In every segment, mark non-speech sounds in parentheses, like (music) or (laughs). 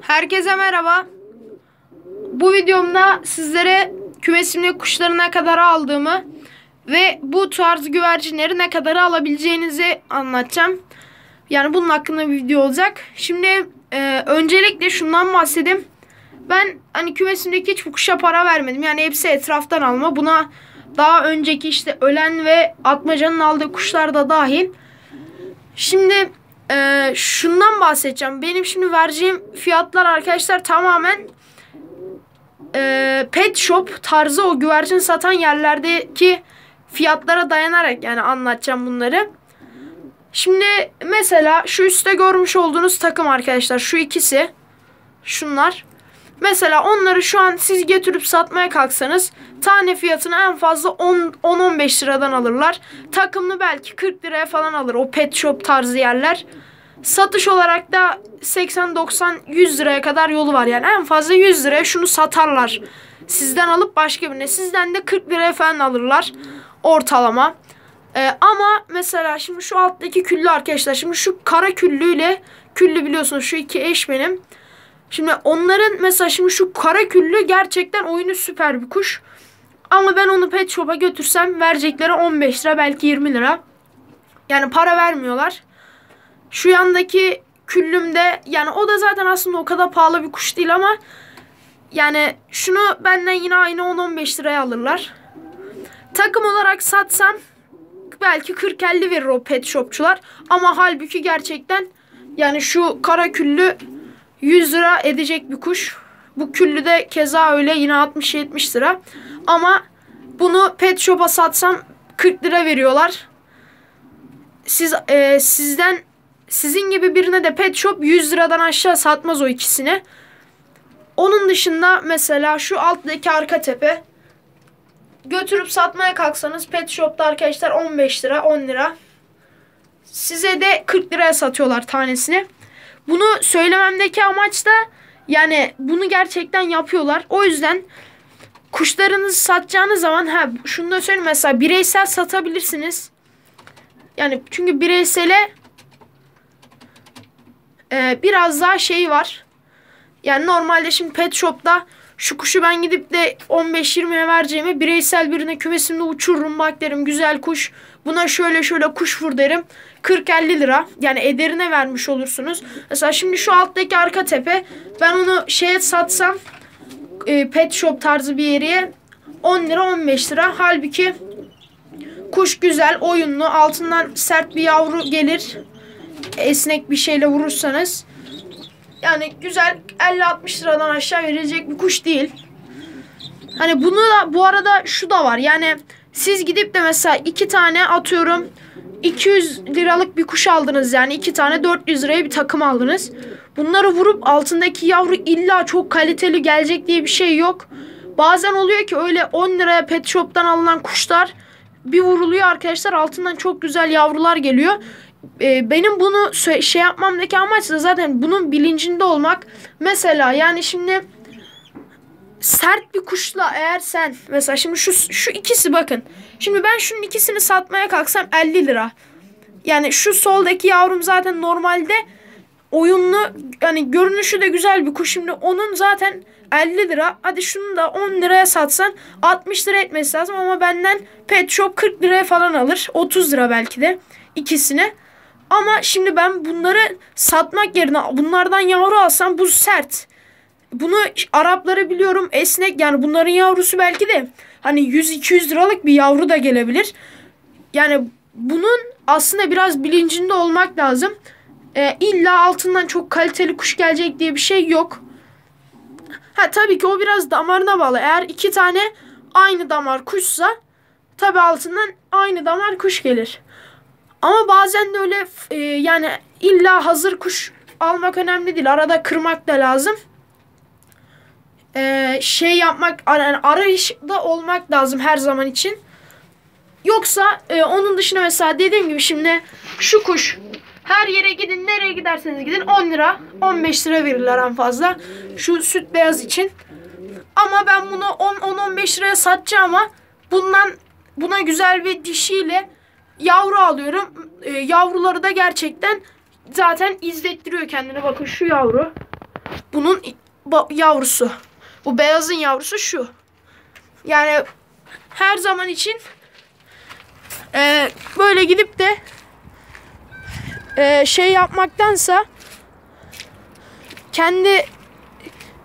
Herkese merhaba. Bu videomda sizlere kümesimli kuşları ne kadar aldığımı ve bu tarz güvercinleri ne kadar alabileceğinizi anlatacağım. Yani bunun hakkında bir video olacak. Şimdi e, öncelikle şundan bahsedeyim. Ben hani kümesimdeki hiçbir kuşa para vermedim. Yani hepsi etraftan alma. Buna daha önceki işte ölen ve atmacanın aldığı kuşlar da dahil. Şimdi e, şundan bahsedeceğim. Benim şimdi vereceğim fiyatlar arkadaşlar tamamen e, pet shop tarzı o güvercin satan yerlerdeki fiyatlara dayanarak yani anlatacağım bunları. Şimdi mesela şu üstte görmüş olduğunuz takım arkadaşlar şu ikisi şunlar. Mesela onları şu an siz getirip satmaya kalksanız tane fiyatını en fazla 10-15 liradan alırlar. Takımını belki 40 liraya falan alır o pet shop tarzı yerler. Satış olarak da 80-90-100 liraya kadar yolu var yani en fazla 100 liraya şunu satarlar. Sizden alıp başka birine sizden de 40 liraya falan alırlar ortalama. Ee, ama mesela şimdi şu alttaki küllü arkadaşlar şimdi şu kara küllüyle küllü biliyorsunuz şu iki eş benim. Şimdi onların mesela şimdi şu kara küllü gerçekten oyunu süper bir kuş. Ama ben onu pet shop'a götürsem verecekleri 15 lira belki 20 lira. Yani para vermiyorlar. Şu yandaki küllümde yani o da zaten aslında o kadar pahalı bir kuş değil ama yani şunu benden yine aynı 10-15 liraya alırlar. Takım olarak satsam belki 40-50 verir o pet shopçular. Ama halbuki gerçekten yani şu kara küllü 100 lira edecek bir kuş. Bu küllü de keza öyle yine 60-70 lira. Ama bunu pet shop'a satsam 40 lira veriyorlar. Siz e, sizden sizin gibi birine de pet shop 100 liradan aşağı satmaz o ikisini. Onun dışında mesela şu alttaki arka tepe götürüp satmaya kalksanız pet shop'ta arkadaşlar 15 lira 10 lira. Size de 40 liraya satıyorlar tanesini. Bunu söylememdeki amaç da yani bunu gerçekten yapıyorlar. O yüzden kuşlarınızı satacağınız zaman ha şunu da söyleyeyim mesela bireysel satabilirsiniz. Yani çünkü bireysele e, biraz daha şey var. Yani normalde şimdi pet shop'ta şu kuşu ben gidip de 15-20'ye vereceğime bireysel birine kümesimde uçururum bak derim güzel kuş. Buna şöyle şöyle kuş vur derim. 40-50 lira yani ederine vermiş olursunuz. Mesela şimdi şu alttaki arka tepe ben onu şeye satsam e, pet shop tarzı bir yere 10 lira 15 lira. Halbuki kuş güzel oyunlu altından sert bir yavru gelir. Esnek bir şeyle vurursanız. Yani güzel 50-60 liradan aşağı verilecek bir kuş değil. Hani bunu da bu arada şu da var. Yani siz gidip de mesela iki tane atıyorum 200 liralık bir kuş aldınız yani iki tane 400 liraya bir takım aldınız. Bunları vurup altındaki yavru illa çok kaliteli gelecek diye bir şey yok. Bazen oluyor ki öyle 10 liraya pet shop'tan alınan kuşlar bir vuruluyor arkadaşlar altından çok güzel yavrular geliyor. Ee, benim bunu şey yapmamdaki amaç da zaten bunun bilincinde olmak. Mesela yani şimdi sert bir kuşla eğer sen mesela şimdi şu şu ikisi bakın. Şimdi ben şunun ikisini satmaya kalksam 50 lira. Yani şu soldaki yavrum zaten normalde oyunlu yani görünüşü de güzel bir kuş. Şimdi onun zaten 50 lira. Hadi şunu da 10 liraya satsan 60 lira etmesi lazım ama benden pet shop 40 liraya falan alır. 30 lira belki de ikisini. Ama şimdi ben bunları satmak yerine bunlardan yavru alsam bu sert. Bunu Arapları biliyorum esnek yani bunların yavrusu belki de hani 100-200 liralık bir yavru da gelebilir. Yani bunun aslında biraz bilincinde olmak lazım. Ee, illa altından çok kaliteli kuş gelecek diye bir şey yok. Ha tabii ki o biraz damarına bağlı. Eğer iki tane aynı damar kuşsa tabii altından aynı damar kuş gelir. Ama bazen de öyle e, yani illa hazır kuş almak önemli değil. Arada kırmak da lazım. Ee, şey yapmak yani arayışta olmak lazım her zaman için. Yoksa e, onun dışında mesela dediğim gibi şimdi şu kuş her yere gidin nereye giderseniz gidin 10 lira 15 lira verirler en fazla. Şu süt beyaz için. Ama ben bunu 10-15 liraya satacağım ama bundan buna güzel bir dişiyle yavru alıyorum. E, yavruları da gerçekten zaten izlettiriyor kendini. Bakın şu yavru. bunun yavrusu. Bu beyazın yavrusu şu. Yani her zaman için e, böyle gidip de e, şey yapmaktansa kendi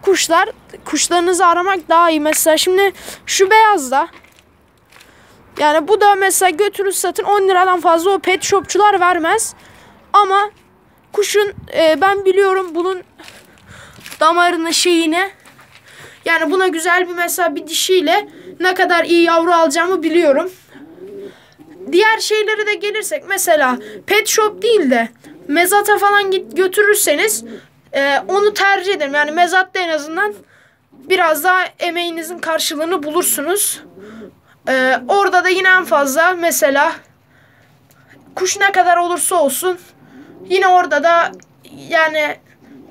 kuşlar kuşlarınızı aramak daha iyi. Mesela şimdi şu beyaz da yani bu da mesela götürür satın 10 liradan fazla o pet shopçular vermez. Ama kuşun e, ben biliyorum bunun damarını şeyini yani buna güzel bir mesela bir dişiyle ne kadar iyi yavru alacağımı biliyorum. Diğer şeylere de gelirsek mesela pet shop değil de mezata falan git götürürseniz e, onu tercih ederim. Yani mezatta en azından biraz daha emeğinizin karşılığını bulursunuz. E, orada da yine en fazla mesela kuş ne kadar olursa olsun yine orada da yani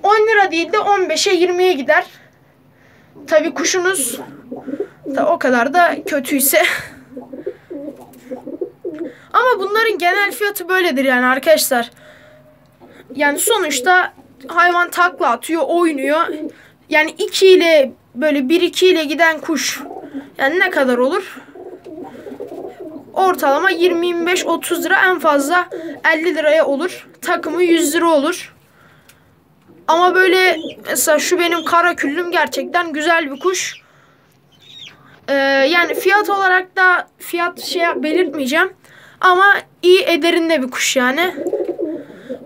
10 lira değil de 15'e 20'ye gider. Tabii kuşunuz da o kadar da kötüyse. (laughs) Ama bunların genel fiyatı böyledir yani arkadaşlar. Yani sonuçta hayvan takla atıyor, oynuyor. Yani 2 ile böyle 1-2 ile giden kuş yani ne kadar olur? Ortalama 20-25-30 lira en fazla 50 liraya olur. Takımı 100 lira olur. Ama böyle mesela şu benim kara küllüm gerçekten güzel bir kuş. Ee, yani fiyat olarak da fiyat şey belirtmeyeceğim. Ama iyi ederinde bir kuş yani.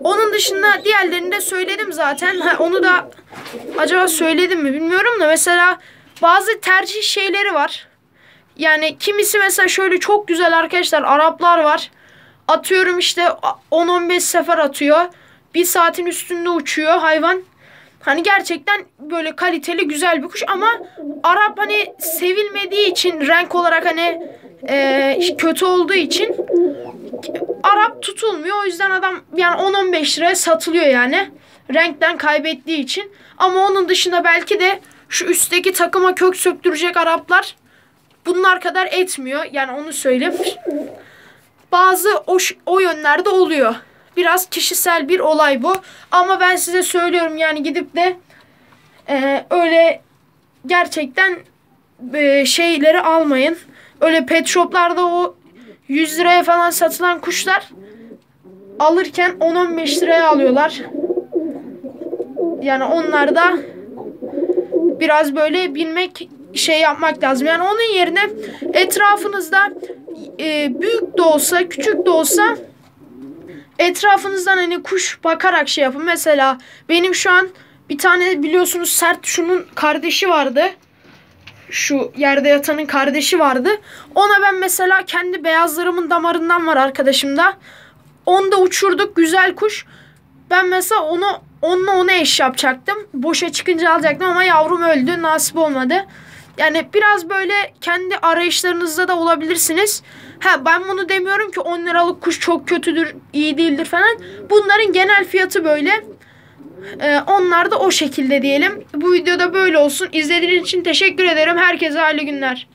Onun dışında diğerlerini de söyledim zaten. Ha, onu da acaba söyledim mi bilmiyorum da mesela bazı tercih şeyleri var. Yani kimisi mesela şöyle çok güzel arkadaşlar Araplar var. Atıyorum işte 10-15 sefer atıyor. Bir saatin üstünde uçuyor hayvan. Hani gerçekten böyle kaliteli güzel bir kuş ama Arap hani sevilmediği için renk olarak hani e, kötü olduğu için Arap tutulmuyor. O yüzden adam yani 10-15 liraya satılıyor yani. Renkten kaybettiği için. Ama onun dışında belki de şu üstteki takıma kök söktürecek Araplar bunlar kadar etmiyor. Yani onu söyleyeyim. Bazı o, o yönlerde oluyor. Biraz kişisel bir olay bu. Ama ben size söylüyorum yani gidip de e, öyle gerçekten e, şeyleri almayın. Öyle pet shoplarda o 100 liraya falan satılan kuşlar alırken 10-15 liraya alıyorlar. Yani onlar da biraz böyle bilmek şey yapmak lazım. Yani onun yerine etrafınızda e, büyük de olsa küçük de olsa etrafınızdan hani kuş bakarak şey yapın. Mesela benim şu an bir tane biliyorsunuz sert şunun kardeşi vardı. Şu yerde yatanın kardeşi vardı. Ona ben mesela kendi beyazlarımın damarından var arkadaşımda. Onu da uçurduk güzel kuş. Ben mesela onu onunla ona eş yapacaktım. Boşa çıkınca alacaktım ama yavrum öldü. Nasip olmadı. Yani biraz böyle kendi arayışlarınızda da olabilirsiniz. Ha ben bunu demiyorum ki 10 liralık kuş çok kötüdür, iyi değildir falan. Bunların genel fiyatı böyle. Ee, onlar da o şekilde diyelim. Bu videoda böyle olsun. İzlediğiniz için teşekkür ederim. Herkese hayırlı günler.